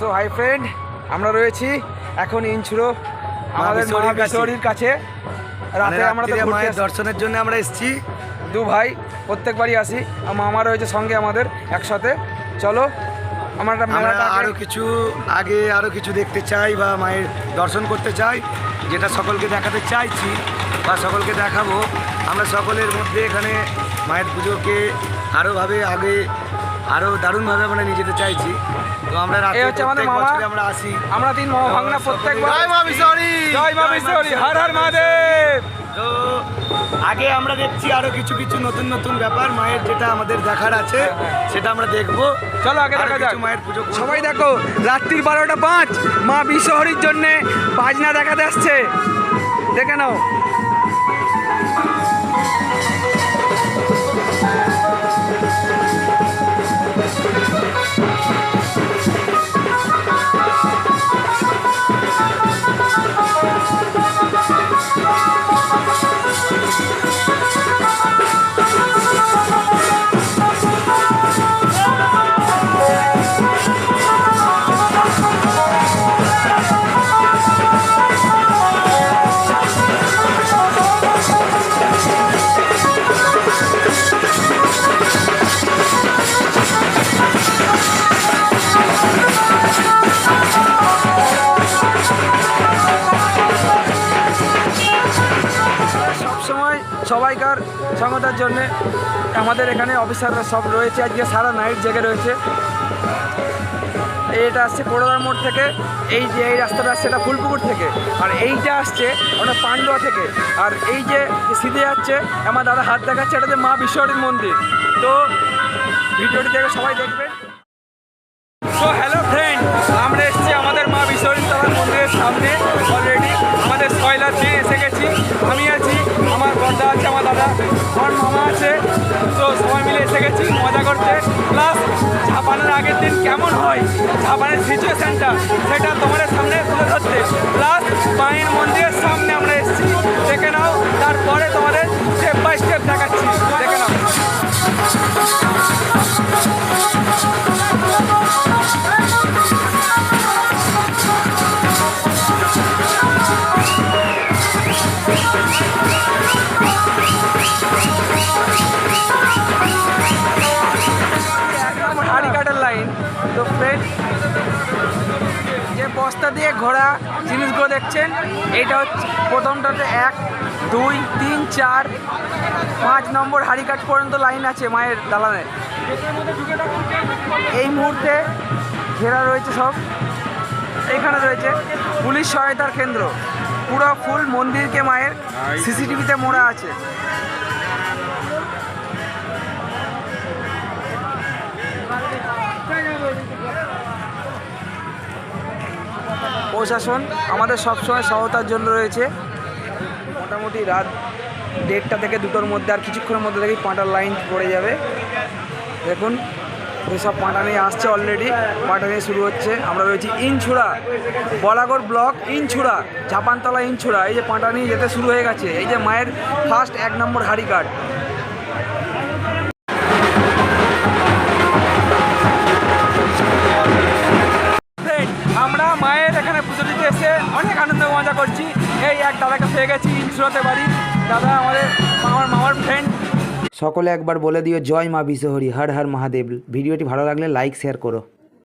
So hi friend আমরা রয়েছি এখন ইনছুরো আমাদের বিশহরীর কাছে। রাতে মানে আমরা তো মায়ের দর্শনের জন্য আমরা এসেছি। দু ভাই প্রত্যেকবারই আসি মামা রয়েছে সঙ্গে আমাদের একসাথে। চলো আমরা মেলাটা কিছু আগে আরও কিছু দেখতে চাই বা মায়ের দর্শন করতে চাই যেটা সকলকে দেখাতে চাইছি বা সকলকে দেখাবো। আমরা সকলের মধ্যে এখানে মায়ের পুজোকে আরোভাবে আগে আরও দারুণভাবে আমরা নিয়ে যেতে চাইছি। তো আমরা রাতে এই হচ্ছে আমাদের মামা। আমরা আসি। আমরা তিন মামা ভাঙনা প্রত্যেকবার জয় মা বিশহরী! জয় মা বিশহরী! হর হর মহাদেব। তো আগে আমরা দেখছি আরও কিছু কিছু নতুন নতুন ব্যাপার মায়ের যেটা আমাদের দেখার আছে সেটা আমরা দেখব। চলো আগে দেখা যাক। মায়ের পুজো সবাই দেখো রাত্রির বারোটা পাঁচ মা বিশ্বহরির জন্য বাজনা দেখাতে আসছে। দেখে নাও। সবসময় সবাইকার সঙ্গতার জন্যে আমাদের এখানে অফিসাররা সব রয়েছে। আজকে সারা নাইট জেগে রয়েছে। এটা আসছে কোড়ার মোড় থেকে, এই যে এই রাস্তাটা আসছে এটা ফুলপুকুর থেকে। আর এইটা আসছে ওটা পান্ডুয়া থেকে। আর এই যে সিধে যাচ্ছে, আমার দাদা হাত দেখাচ্ছে, এটা যে মা বিশ্বহরীর মন্দির। তো ভিডিওটি দেখে সবাই দেখবে আছে আমার দাদা। আমার মামা আছে। তো সবাই মিলে এসে গেছি, মজা করতে। প্লাস ঝাপানের আগের দিন কেমন হয়? ঝাপানের সিচুয়েশানটা সেটা তোমাদের সামনে তুলে ধরতে। প্লাস মায়ের মন্দিরের সামনে আমরা এসেছি। দেখে নাও, তারপরে যে বস্তা দিয়ে ঘোরা জিনিসগুলো দেখছেন, এইটা হচ্ছে প্রথমটাতে এক, দুই, তিন, চার, পাঁচ নম্বর হাড়িকাট পর্যন্ত লাইন আছে মায়ের দালানের। এই মুহূর্তে ঘেরা রয়েছে সব। এখানে রয়েছে পুলিশ সহায়তার কেন্দ্র। পুরো ফুল মন্দিরকে মায়ের সিসিটিভিতে মোড়া আছে। প্রশাসন আমাদের সবসময় সহায়তার জন্য রয়েছে। মোটামুটি রাত দেড়টা থেকে দুটোর মধ্যে আর কিছুক্ষণের মধ্যে থেকেই পাঁটার লাইন পড়ে যাবে। দেখুন, এসব পাঁটানি আসছে অলরেডি পাঁটানি শুরু হচ্ছে। আমরা রয়েছি ইনছুড়া, বলাগড় ব্লক ইনছুড়া, ঝাপানতলা ইনছুড়া। এই যে পাঁটানি যেতে শুরু হয়ে গেছে। এই যে মায়ের ফার্স্ট এক নম্বর হাড়ি কার্ড দাদাকে গেছি বাড়ি। দাদা, আমাদের আমার মামার ফ্রেন্ড সকলে একবার বলে দিও, জয় মা বিশ্বহরি, হর হর মহাদেব। ভিডিওটি ভালো লাগলে লাইক শেয়ার করো।